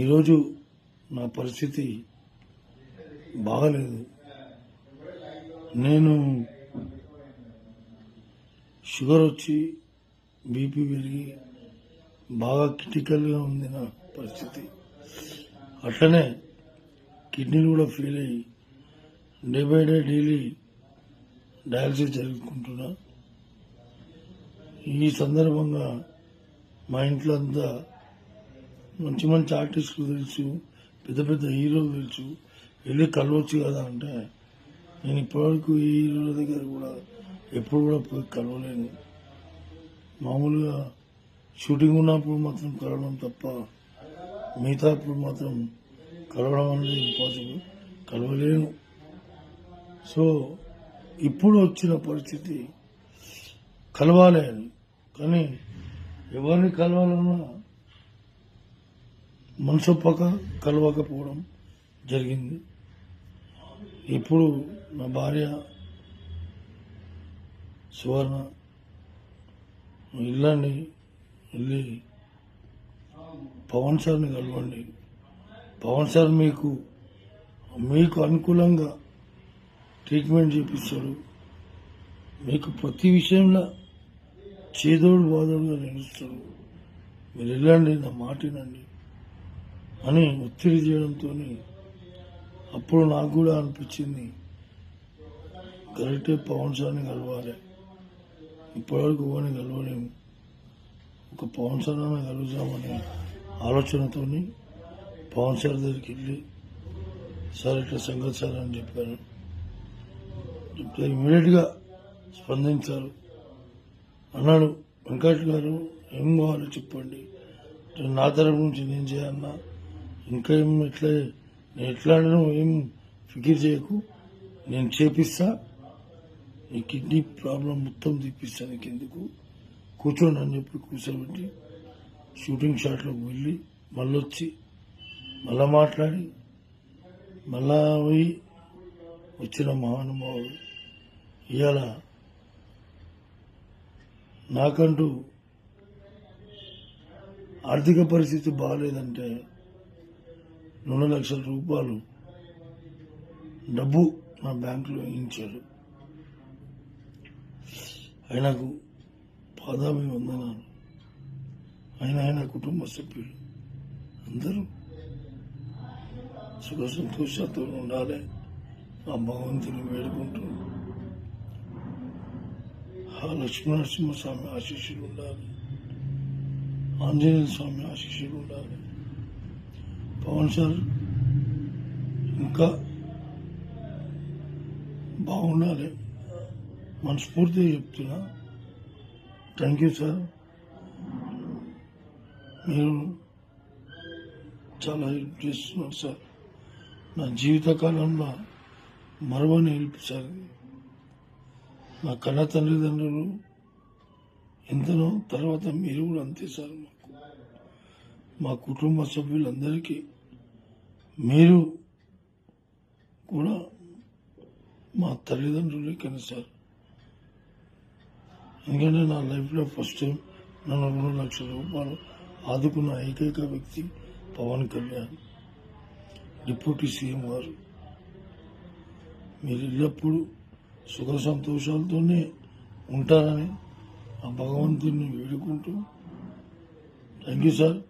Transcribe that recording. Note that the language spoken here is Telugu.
ఈరోజు నా పరిస్థితి బాగలేదు. నేను షుగర్ వచ్చి బీపీ పెరిగి బాగా క్రిటికల్గా ఉంది నా పరిస్థితి. అట్లనే కిడ్నీలు కూడా ఫెయిల్ అయ్యి day by day daily dialysis జరుపుకుంటున్నా ఈ సందర్భంగా మా ఇంట్లో అంతా మంచి మంచి ఆర్టిస్టులు తెలుసు పెద్ద పెద్ద హీరోలు తెలుసు. వెళ్ళి కలవచ్చు కదా అంటే నేను ఇప్పటివరకు ఈ హీరోల దగ్గర కూడా ఎప్పుడు కూడా పోయి కలవలేను. మామూలుగా షూటింగ్ ఉన్నప్పుడు మాత్రం కలవడం తప్ప మిగతా అప్పుడు మాత్రం కలవడం అనేది ఇంపాసిబుల్. కలవలేను. సో ఇప్పుడు వచ్చిన పరిస్థితి కలవాలి అని. కానీ ఎవరిని కలవాలన్నా మనసొప్పక కలవకపోవడం జరిగింది. ఇప్పుడు నా భార్య సువర్ణ ఇల్లండి వెళ్ళి పవన్ సార్ని కలవండి. పవన్ సార్ మీకు మీకు అనుకూలంగా ట్రీట్మెంట్ చేపిస్తాడు. మీకు ప్రతి విషయంలో చేదోడు బాధోడుగా నిలుస్తాడు. మీరు వెళ్ళండి నా మాట వినండి. అని ఒత్తిడి చేయడంతో అప్పుడు నాకు కూడా అనిపించింది కరెక్టే పవన్ సార్ని కలవాలి. ఇప్పటివరకు ఇవ్వని కలవలేము. ఒక పవన్ సార్ అన్న కలుగుతామనే ఆలోచనతో పవన్ సార్ దగ్గరికి వెళ్ళి సార్ ఇట్లా సంగతి సార్ అని చెప్పాను చెప్తే ఇమీడియట్గా స్పందించారు. అన్నాడు వెంకట్ గారు ఏం కావాలో చెప్పండి. నా తరపు నుంచి నేను చేయన్నా ఇంకా ఏం ఎట్లా నేను ఎట్లా ఏం ఫికర్ చేయకు. నేను చేపిస్తా. ఈ కిడ్నీ ప్రాబ్లం మొత్తం తీపిస్తాను ఎందుకు కూర్చోండి అని చెప్పి కూర్చోబెట్టి. షూటింగ్ షాట్లోకి వెళ్ళి మళ్ళీ వచ్చి మళ్ళా మాట్లాడి మళ్ళా పోయి వచ్చిన మహానుభావుడు. ఇవాళ నాకంటూ ఆర్థిక పరిస్థితి బాగాలేదంటే రెండు లక్షల రూపాయలు డబ్బు నా బ్యాంకులో వేయించారు. ఆయనకు పాదాభివందనాలు ఆయన ఆయన కుటుంబ సభ్యులు అందరూ సుఖ సంతోషాలతో ఉండాలి ఆ భగవంతుని వేడుకుంటూ. ఆ లక్ష్మీనరసింహస్వామి ఆశీస్సులు ఉండాలి. ఆంజనేయ స్వామి ఆశీస్సులు ఉండాలి. పవన్ సార్ ఇంకా బాగుండాలి. మనస్ఫూర్తిగా చెప్తున్నా. థ్యాంక్ యూ సార్ మీరు చాలా హెల్ప్ చేస్తున్నారు సార్ నా జీవితకాలంలో మరవని హెల్ప్ సార్ నా కళా తల్లిదండ్రులు ఎంతనో తర్వాత మీరు కూడా అంతే సార్ మాకు మా కుటుంబ సభ్యులందరికీ మీరు కూడా మా తల్లిదండ్రులే కానీ సార్. ఎందుకంటే నా లైఫ్లో ఫస్ట్ టైం నన్ను రెండు లక్షల రూపాయలు ఆదుకున్న ఏకైక వ్యక్తి పవన్ కళ్యాణ్ డిప్యూటీ సీఎం గారు. మీరు ఎల్లప్పుడూ సుఖ సంతోషాలతోనే ఉంటారని ఆ భగవంతుడిని వేడుకుంటూ. Thank you sir.